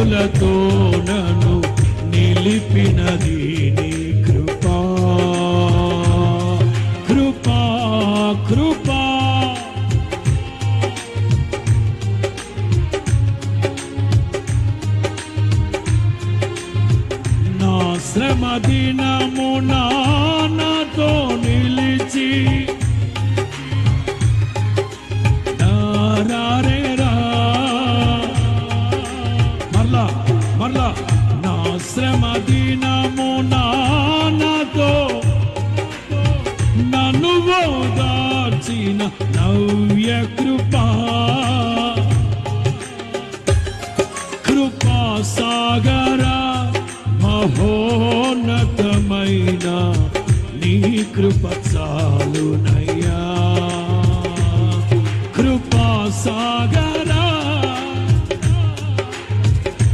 కృపతో నను నిలిపినది నీ కృపా. కృపా కృపా. నా శ్రమ దినము మరలా మరలా నా శ్రమ దినము నాతో నన్ను ఓదార్చిన నవ్య కృపా. కృపా సాగర మహోన్నతమైన నీ కృప చాలునయ్యా. కృపా సాగర